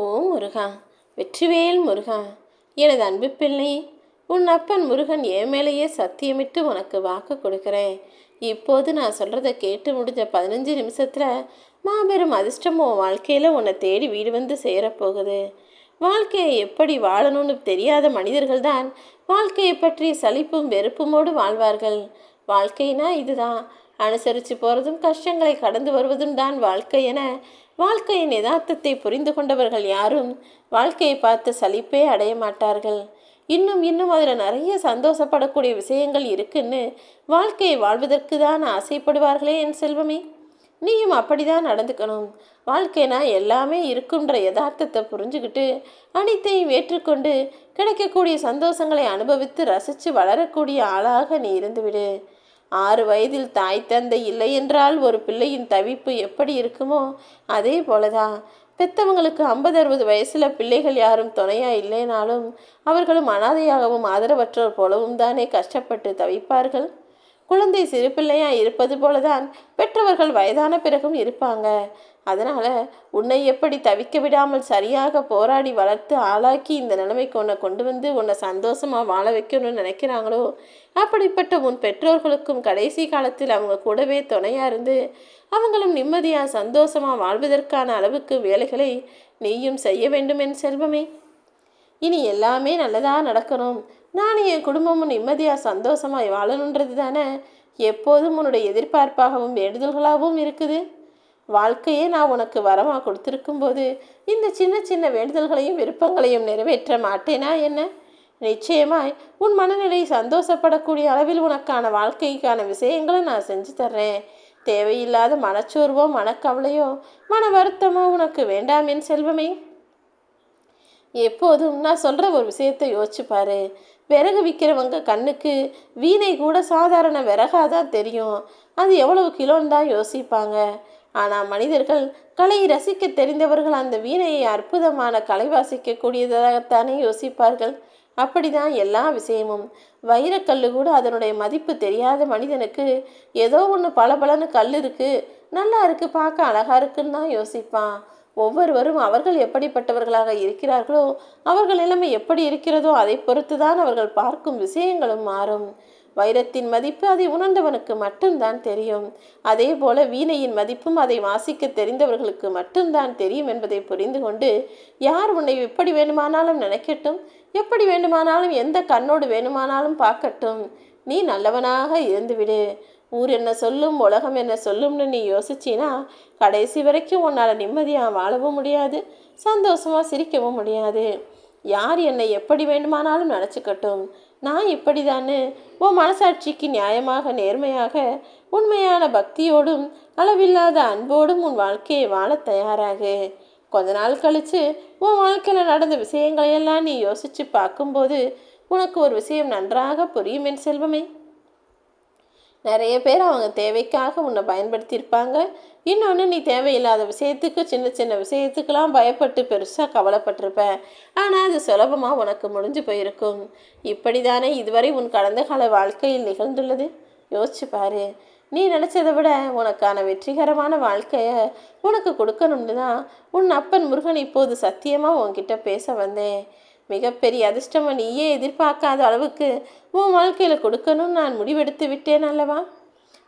ஓ முருகா வெற்றிவேல் முருகா எனது அன்பு பிள்ளை உன் அப்பன் முருகன் என் மேலேயே சத்தியமிட்டு உனக்கு வாக்கு கொடுக்குறேன். இப்போது நான் சொல்கிறத கேட்டு முடிஞ்ச பதினஞ்சு நிமிஷத்தில் மாபெரும் அதிர்ஷ்டம் உன் வாழ்க்கையில் உன்னை தேடி வீடு வந்து சேரப்போகுது. வாழ்க்கையை எப்படி வாழணும்னு தெரியாத மனிதர்கள் தான் வாழ்க்கையை பற்றி சலிப்பும் வெறுப்புமோடு வாழ்வார்கள். வாழ்க்கைனா இதுதான். அனுசரித்து போகிறதும் கஷ்டங்களை கடந்து வருவதும் தான் வாழ்க்கை என வாழ்க்கையின் யதார்த்தத்தை புரிந்து கொண்டவர்கள் யாரும் வாழ்க்கையை பார்த்து சலிப்பே அடைய மாட்டார்கள். இன்னும் இன்னும் அதில் நிறைய சந்தோஷப்படக்கூடிய விஷயங்கள் இருக்குன்னு வாழ்க்கையை வாழ்வதற்கு தான் ஆசைப்படுவார்களே என் செல்வமே. நீயும் அப்படிதான் நடந்துக்கணும். வாழ்க்கைனா எல்லாமே இருக்குன்ற யதார்த்தத்தை புரிஞ்சுக்கிட்டு அனைத்தையும் ஏற்றுக்கொண்டு கிடைக்கக்கூடிய சந்தோஷங்களை அனுபவித்து ரசித்து வளரக்கூடிய ஆளாக நீ இருந்துவிடு. ஆறு வயதில் தாய் தந்தை இல்லை என்றால் ஒரு பிள்ளையின் தவிப்பு எப்படி இருக்குமோ அதே போலதான். பெத்தவங்களுக்கு ஐம்பது அறுபது வயசில் பிள்ளைகள் யாரும் துணையா இல்லைனாலும் அவர்களும் அனாதையாகவும் ஆதரவற்றோர் போலவும் தானே கஷ்டப்பட்டு தவிப்பார்கள்? குழந்தை சிறு பிள்ளையா இருப்பது போலதான் பெற்றவர்கள் வயதான பிறகும் இருப்பாங்க. அதனால் உன்னை எப்படி தவிக்க விடாமல் சரியாக போராடி வளர்த்து ஆளாக்கி இந்த நிலைமைக்கு உன்னை கொண்டு வந்து உன்னை சந்தோஷமாக வாழ வைக்கணும்னு நினைக்கிறாங்களோ? அப்படிப்பட்ட உன் பெற்றோர்களுக்கும் கடைசி காலத்தில் அவங்க கூடவே துணையாக இருந்து அவங்களும் நிம்மதியாக சந்தோஷமாக வாழ்வதற்கான அளவுக்கு வேலைகளை நீயும் செய்ய வேண்டும் என் செல்வமே. இனி எல்லாமே நல்லதாக நடக்கணும். நானும் என் குடும்பமும் நிம்மதியாக சந்தோஷமாய் வாழணுன்றது தானே எப்போதும் உன்னுடைய எதிர்பார்ப்பாகவும் வேண்டுதல்களாகவும் இருக்குது. வாழ்க்கையே நான் உனக்கு வரமாக கொடுத்துருக்கும் போது இந்த சின்ன சின்ன வேண்டுதல்களையும் விருப்பங்களையும் நிறைவேற்ற மாட்டேனா என்ன? நிச்சயமாய் உன் மனநிலை சந்தோஷப்படக்கூடிய அளவில் உனக்கான வாழ்க்கைக்கான விஷயங்களை நான் செஞ்சு தர்றேன். தேவையில்லாத மனச்சோர்வோ மனக்கவலையோ மன வருத்தமோ உனக்கு வேண்டாம் என் செல்வமே. எப்போதும் நான் சொல்கிற ஒரு விஷயத்தை யோசிச்சு பாரு. விறகு விற்கிறவங்க கண்ணுக்கு வீணை கூட சாதாரண விறகாக தான் தெரியும். அது எவ்வளவு கிலோன்னு தான் யோசிப்பாங்க. ஆனால் மனிதர்கள் கலையை ரசிக்க தெரிந்தவர்கள் அந்த வீணையை அற்புதமான கலை வாசிக்கக்கூடியதாகத்தானே யோசிப்பார்கள். அப்படிதான் எல்லா விஷயமும். வைரக்கல் கூட அதனுடைய மதிப்பு தெரியாத மனிதனுக்கு ஏதோ ஒன்று பளபளன்னு கல் இருக்குது நல்லா இருக்குது பார்க்க அழகாக இருக்குன்னு தான் யோசிப்பான். ஒவ்வொருவரும் அவர்கள் எப்படிப்பட்டவர்களாக இருக்கிறார்களோ அவர்கள் நிலைமை எப்படி இருக்கிறதோ அதை பொறுத்து தான் அவர்கள் பார்க்கும் விஷயங்களும் மாறும். வைரத்தின் மதிப்பு அதை உணர்ந்தவனுக்கு மட்டும்தான் தெரியும். அதே போல வீணையின் மதிப்பும் அதை வாசிக்க தெரிந்தவர்களுக்கு மட்டும்தான் தெரியும் என்பதை புரிந்து கொண்டு யார் உன்னை எப்படி வேண்டுமானாலும் நினைக்கட்டும் எப்படி வேண்டுமானாலும் எந்த கண்ணோடு வேணுமானாலும் பார்க்கட்டும். நீ நல்லவனாக இருந்துவிடு. ஊர் என்ன சொல்லும் உலகம் என்ன சொல்லும்னு நீ யோசிச்சினா கடைசி வரைக்கும் உன்னால் நிம்மதியாக வாழவும் முடியாது சந்தோஷமாக சிரிக்கவும் முடியாது. யார் என்னை எப்படி வேண்டுமானாலும் நினச்சிக்கட்டும். நான் இப்படி தானே உன் மனசாட்சிக்கு நியாயமாக நேர்மையாக உண்மையான பக்தியோடும் அளவில்லாத அன்போடும் உன் வாழ்க்கையை வாழ தயாராகு. கொஞ்ச நாள் கழித்து உன் வாழ்க்கையில் நடந்த விஷயங்களையெல்லாம் நீ யோசித்து பார்க்கும்போது உனக்கு ஒரு விஷயம் நன்றாக புரியும் என் செல்வமே. நிறைய பேர் அவங்க தேவைக்காக உன்னை பயன்படுத்தியிருப்பாங்க. இன்னொன்று நீ தேவையில்லாத விஷயத்துக்கு சின்ன சின்ன விஷயத்துக்கெல்லாம் பயப்பட்டு பெருசாக கவலைப்பட்டிருப்ப ஆனால் அது சுலபமாக உனக்கு முடிஞ்சு போயிருக்கும். இப்படி தானே இதுவரை உன் கடந்த கால வாழ்க்கையில் நிகழ்ந்துள்ளது? யோசிச்சு பாரு. நீ நினச்சதை விட உனக்கான வெற்றிகரமான வாழ்க்கையை உனக்கு கொடுக்கணும்னு தான் உன் அப்பன் முருகன் இப்போது சத்தியமாக உன்கிட்ட பேச வந்தேன். மிகப்பெரிய அதிர்ஷ்டமா நீயே எதிர்பார்க்காத அளவுக்கு உன் வாழ்க்கையில் கொடுக்கணும்னு நான் முடிவெடுத்து விட்டேன் அல்லவா?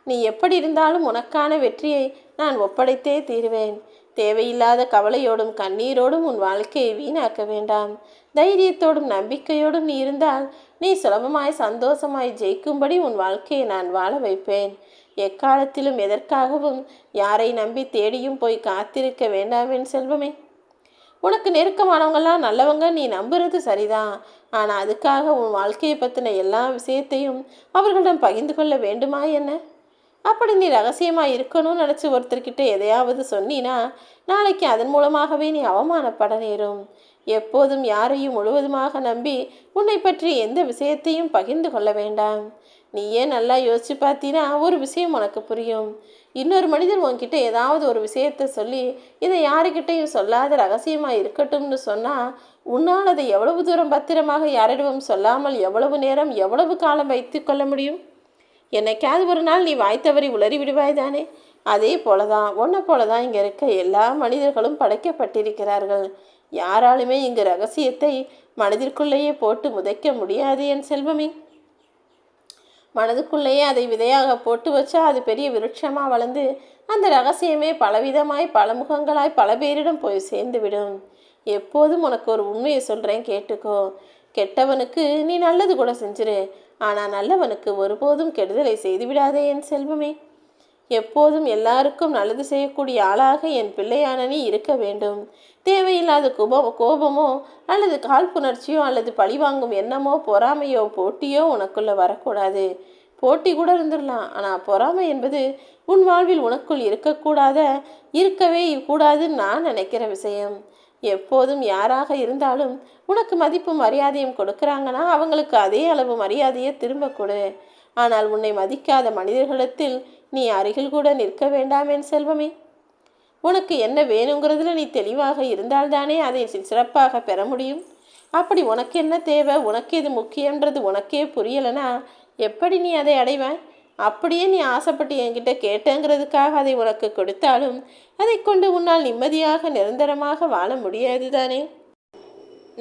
நீ எப்படி இருந்தாலும் உனக்கான வெற்றியை நான் ஒப்படைத்தே தீருவேன். தேவையில்லாத கவலையோடும் கண்ணீரோடும் உன் வாழ்க்கையை வீணாக்க வேண்டாம். தைரியத்தோடும் நம்பிக்கையோடும் நீ இருந்தால் நீ சுலபமாய் சந்தோஷமாய் ஜெயிக்கும்படி உன் வாழ்க்கையை நான் வாழ வைப்பேன். எக்காலத்திலும் எதற்காகவும் யாரை நம்பி தேடியும் போய் காத்திருக்க வேண்டாமேன் செல்வமே. உனக்கு நெருக்கமானவங்களாம் நல்லவங்க நீ நம்புறது சரிதான். ஆனால் அதுக்காக உன் வாழ்க்கையை பற்றின எல்லா விஷயத்தையும் அவர்களிடம் பகிர்ந்து கொள்ள வேண்டுமா என்ன? அப்படி நீ ரகசியமாக இருக்கணும்னு நினச்சி ஒருத்தர்கிட்ட எதையாவது சொன்னினா நாளைக்கு அதன் மூலமாகவே நீ அவமானப்பட நேரும். எப்போதும் யாரையும் முழுவதுமாக நம்பி உன்னை பற்றி எந்த விஷயத்தையும் பகிர்ந்து கொள்ள வேண்டாம். நீயே நல்லா யோசிச்சு பார்த்தீன்னா ஒரு விஷயம் உனக்கு புரியும். இன்னொரு மனிதன் உன்கிட்ட ஏதாவது ஒரு விஷயத்த சொல்லி இதை யாருக்கிட்டையும் சொல்லாத ரகசியமாக இருக்கட்டும்னு சொன்னால் உன்னால் அதை எவ்வளவு தூரம் பத்திரமாக யாரிடமும் சொல்லாமல் எவ்வளவு நேரம் எவ்வளவு காலம் வைத்து கொள்ள முடியும்? என்னைக்காவது ஒரு நாள் நீ வாய்த்தவரை உளறி விடுவாய் தானே? அதே போல தான் உன்னை போல தான் இங்கே இருக்க எல்லா மனிதர்களும் படைக்கப்பட்டிருக்கிறார்கள். யாராலுமே இங்கு ரகசியத்தை மனதிற்குள்ளேயே போட்டு முதைக்க முடியாது என் செல்வமே. மனதுக்குள்ளேயே அதை விதையாக போட்டு வச்சா அது பெரிய விருட்சமாக வளர்ந்து அந்த ரகசியமே பலவிதமாய் பல முகங்களாய் பல பேரிடம் போய் சேர்ந்துவிடும். எப்போதும் உனக்கு ஒரு உண்மையை சொல்கிறேன் கேட்டுக்கோ. கெட்டவனுக்கு நீ நல்லது கூட செஞ்சிரு. ஆனால் நல்லவனுக்கு ஒருபோதும் கெடுதலை செய்துவிடாதே என் செல்வமே. எப்போதும் எல்லாருக்கும் நல்லது செய்யக்கூடிய ஆளாக என் பிள்ளையான நீ இருக்க வேண்டும். தேவையில்லாத கோப கோபமோ அல்லது காழ்ப்புணர்ச்சியோ அல்லது பழிவாங்கும் எண்ணமோ பொறாமையோ போட்டியோ உனக்குள்ள வரக்கூடாது. போட்டி கூட இருந்துடலாம் ஆனால் பொறாமை என்பது உன் வாழ்வில் உனக்குள் இருக்கக்கூடாத இருக்கவே கூடாதுன்னு நான் நினைக்கிற விஷயம். எப்போதும் யாராக இருந்தாலும் உனக்கு மதிப்பு மரியாதையும் கொடுக்குறாங்கன்னா அவங்களுக்கு அதே அளவு மரியாதையை திரும்ப கொடு. ஆனால் உன்னை மதிக்காத மனிதர்களிடத்தில் நீ அருகில் கூட நிற்க வேண்டாம் என் செல்வமே. உனக்கு என்ன வேணுங்கிறதுல நீ தெளிவாக இருந்தால்தானே அதை சிறப்பாக பெற முடியும். அப்படி உனக்கு என்ன தேவை? உனக்கு எது முக்கியன்றது உனக்கே புரியலைன்னா எப்படி நீ அதை அடைவாய்? அப்படியே நீ ஆசைப்பட்டு என்கிட்ட கேட்டங்கிறதுக்காக அதை உனக்கு கொடுத்தாலும் அதை கொண்டு உன்னால் நிம்மதியாக நிரந்தரமாக வாழ முடியாது தானே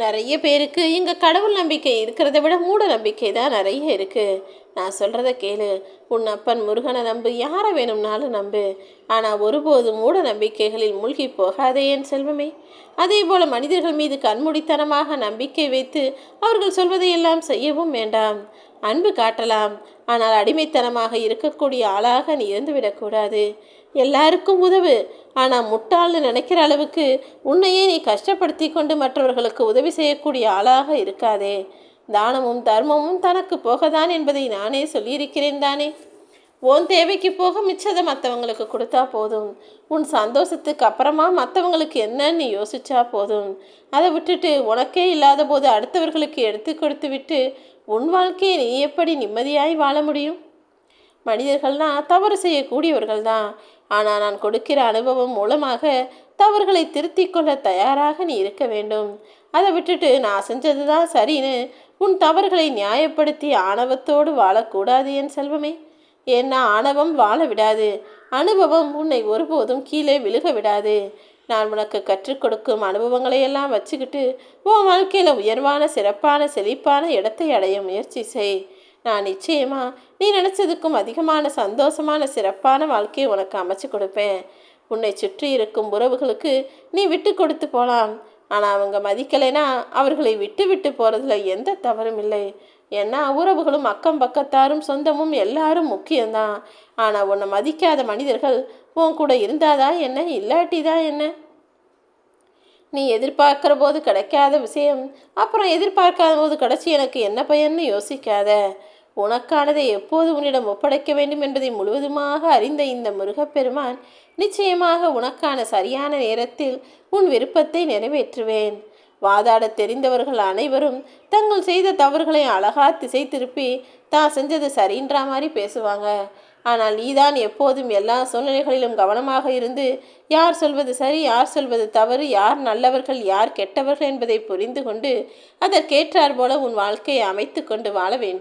நிறைய பேருக்கு இங்கே கடவுள் நம்பிக்கை இருக்கிறத விட மூட நம்பிக்கை தான் நிறைய இருக்குது நான் சொல்கிறத கேளு. உன் அப்பன் முருகனை நம்பு. யாரை வேணும்னாலும் நம்பு. ஆனால் ஒருபோதும் மூட நம்பிக்கைகளில் மூழ்கி போகாதே என் செல்வமே. அதே போல் மனிதர்கள் மீது கண்மூடித்தனமாக நம்பிக்கை வைத்து அவர்கள் சொல்வதையெல்லாம் செய்யவும் வேண்டாம். அன்பு காட்டலாம். ஆனால் அடிமைத்தனமாக இருக்கக்கூடிய ஆளாக நீ இருந்துவிடக்கூடாது எல்லாருக்கும் உதவு. ஆனால் முட்டாள்னு நினைக்கிற அளவுக்கு உன்னையே நீ கஷ்டப்படுத்தி கொண்டு மற்றவர்களுக்கு உதவி செய்யக்கூடிய ஆளாக இருக்காதே. தானமும் தர்மமும் தனக்கு போகதான் என்பதை நானே சொல்லியிருக்கிறேன் தானே? உன் தேவைக்கு போக மிச்சதை மற்றவங்களுக்கு கொடுத்தா போதும். உன் சந்தோஷத்துக்கு அப்புறமா மற்றவங்களுக்கு என்னன்னு யோசிச்சா போதும். அதை விட்டுட்டு உனக்கே இல்லாத போது அடுத்தவர்களுக்கு எடுத்து கொடுத்து விட்டு உன் வாழ்க்கையை நீ எப்படி நிம்மதியாய் வாழ முடியும்? மனிதர்கள்னா தவறு செய்யக்கூடியவர்கள் தான். ஆனால் நான் கொடுக்கிற அனுபவம் மூலமாக தவறுகளை திருத்திக் கொள்ள தயாராக நீ இருக்க வேண்டும். அதை விட்டுட்டு நான் செஞ்சது தான் சரின்னு உன் தவறுகளை நியாயப்படுத்தி ஆணவத்தோடு வாழக்கூடாது என் செல்வமே. ஏன்னா ஆணவம் வாழ விடாது அனுபவம் உன்னை ஒருபோதும் கீழே விழுக விடாது நான் உனக்கு கற்றுக் கொடுக்கும் அனுபவங்களை எல்லாம் வச்சுக்கிட்டு உன் வாழ்க்கையில் உயர்வான சிறப்பான செழிப்பான இடத்தை அடைய முயற்சி செய். நான் நிச்சயமா நீ நினச்சதுக்கும் அதிகமான சந்தோஷமான சிறப்பான வாழ்க்கையை உனக்கு அமைச்சு கொடுப்பேன். உன்னை சுற்றி இருக்கும் உறவுகளுக்கு நீ விட்டு கொடுத்து போகலாம் ஆனால் அவங்க மதிக்கலைன்னா அவர்களை விட்டு விட்டு போகிறதுல எந்த தவறும் இல்லை. ஏன்னா உறவுகளும் அக்கம் பக்கத்தாரும் சொந்தமும் எல்லாரும் முக்கியம்தான். ஆனால் உன்னை மதிக்காத மனிதர்கள் உன் கூட இருந்தாதா என்ன? இல்லாட்டி தான் என்ன? நீ எதிர்பார்க்குற போது கிடைக்காத விஷயம் அப்புறம் எதிர்பார்க்காத போது கிடைச்சி எனக்கு என்ன பயன்னு யோசிக்காத. உனக்கானதை எப்போது உன்னிடம் ஒப்படைக்க வேண்டும் என்பதை முழுவதுமாக அறிந்த இந்த முருகப்பெருமான் நிச்சயமாக உனக்கான சரியான நேரத்தில் உன் விருப்பத்தை நிறைவேற்றுவேன். வாதாடத் தெரிந்தவர்கள் அனைவரும் தங்கள் செய்த தவறுகளை அழகா திசை திருப்பி தான் செஞ்சது சரின்ற மாதிரி பேசுவாங்க. ஆனால் நீதான் எப்போதும் எல்லா சூழ்நிலைகளிலும் கவனமாக இருந்து யார் சொல்வது சரி யார் சொல்வது தவறு யார் நல்லவர்கள் யார் கெட்டவர்கள் என்பதை புரிந்து கொண்டு அதற்கேற்றார் போல உன் வாழ்க்கையை அமைத்து கொண்டு வாழ வேண்டும்.